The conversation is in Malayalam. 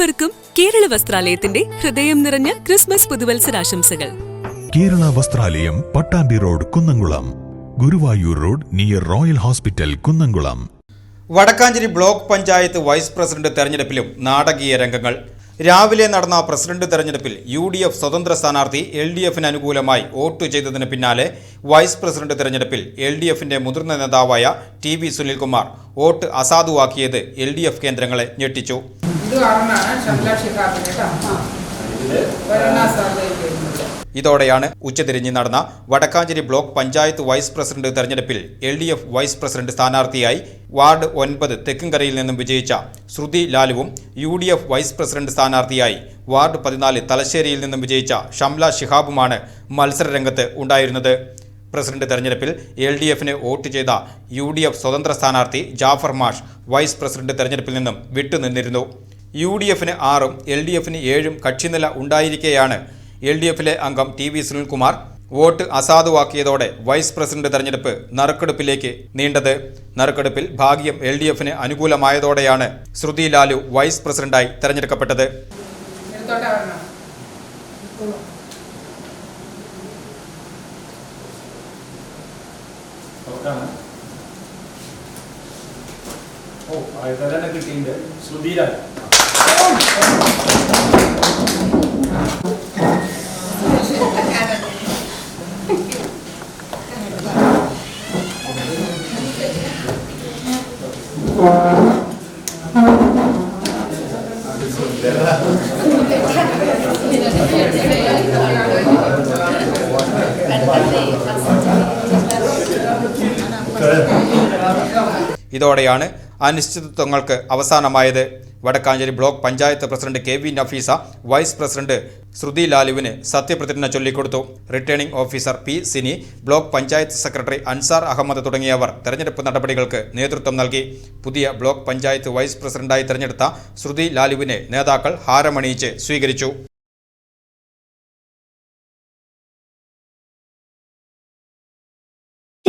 ഏവർക്കും കേരള വസ്ത്രാലയത്തിന്റെ ഹൃദയം നിറഞ്ഞ Christmas പുതുവത്സരാശംസകൾ. Kerala Vastralayam Pattambi road Kunnamkulam. Guruvayur road near royal hospital Kunnamkulam. Vadakkanchery block panchayat vice president തെരഞ്ഞെടുപ്പിലും നാടകീയ രംഗങ്ങൾ. രാവിലെ നടന്ന പ്രസിഡന്റ് തെരഞ്ഞെടുപ്പിൽ യു ഡി എഫ് സ്വതന്ത്ര സ്ഥാനാർത്ഥി എൽ ഡി എഫിന് അനുകൂലമായി വോട്ട് ചെയ്തതിന് പിന്നാലെ വൈസ് പ്രസിഡന്റ് തെരഞ്ഞെടുപ്പിൽ എൽ ഡി എഫിന്റെ മുതിർന്ന നേതാവായ ടി വി സുനിൽകുമാർ വോട്ട് അസാധുവാക്കിയത് എൽ ഡി എഫ് കേന്ദ്രങ്ങളെ ഞെട്ടിച്ചു. ഇത് ഇതോടെയാണ് ഉച്ചതിരിഞ്ഞ് നടന്ന Vadakkanchery block panchayat vice president തെരഞ്ഞെടുപ്പിൽ L D F vice president സ്ഥാനാർത്ഥിയായി വാർഡ് ഒൻപത് തെക്കുംകരയിൽ നിന്നും വിജയിച്ച ശ്രുതി ലാലുവും U D F vice president സ്ഥാനാർത്ഥിയായി വാർഡ് പതിനാല് തലശ്ശേരിയിൽ നിന്നും വിജയിച്ച ഷംല ഷിഹാബുമാണ് മത്സരരംഗത്ത് ഉണ്ടായിരുന്നത്. പ്രസിഡന്റ് തെരഞ്ഞെടുപ്പിൽ എൽ ഡി എഫിന് വോട്ട് ചെയ്ത യു ഡി എഫ് സ്വതന്ത്ര സ്ഥാനാർത്ഥി ജാഫർ മാഷ് വൈസ് പ്രസിഡന്റ് തെരഞ്ഞെടുപ്പിൽ നിന്നും വിട്ടുനിന്നിരുന്നു. യു ഡി എഫിന് ആറും എൽ ഡി എഫിന് ഏഴും കക്ഷിനില ഉണ്ടായിരിക്കെയാണ്. എൽ ഡി എഫിലെ അംഗം ടി വി സുനിൽകുമാർ വോട്ട് അസാധുവാക്കിയതോടെ വൈസ് പ്രസിഡന്റ് തെരഞ്ഞെടുപ്പ് നറുക്കെടുപ്പിലേക്ക് നീണ്ടത്. നറുക്കെടുപ്പിൽ ഭാഗ്യം എൽ ഡി എഫിന് അനുകൂലമായതോടെയാണ് ശ്രുതി ലാലു വൈസ് പ്രസിഡന്റായി തെരഞ്ഞെടുക്കപ്പെട്ടത്. ഓ വരണം ശ്രുതി ഓ 그래. ഇതോടെയാണ് അനിശ്ചിതത്വങ്ങൾക്ക് അവസാനമായത്. Vadakkanchery block panchayat president K V Nafeesa vice president Shruthi ലാലുവിന് സത്യപ്രതിജ്ഞ ചൊല്ലിക്കൊടുത്തു. Returning officer P Sini block panchayat secretary Ansar Ahammed തുടങ്ങിയവർ തെരഞ്ഞെടുപ്പ് നടപടികൾക്ക് നേതൃത്വം നൽകി. പുതിയ ബ്ലോക്ക് പഞ്ചായത്ത് വൈസ് പ്രസിഡന്റായി തെരഞ്ഞെടുത്ത ശ്രുതി ലാലുവിനെ നേതാക്കൾ ഹാരമണിയിച്ച് സ്വീകരിച്ചു.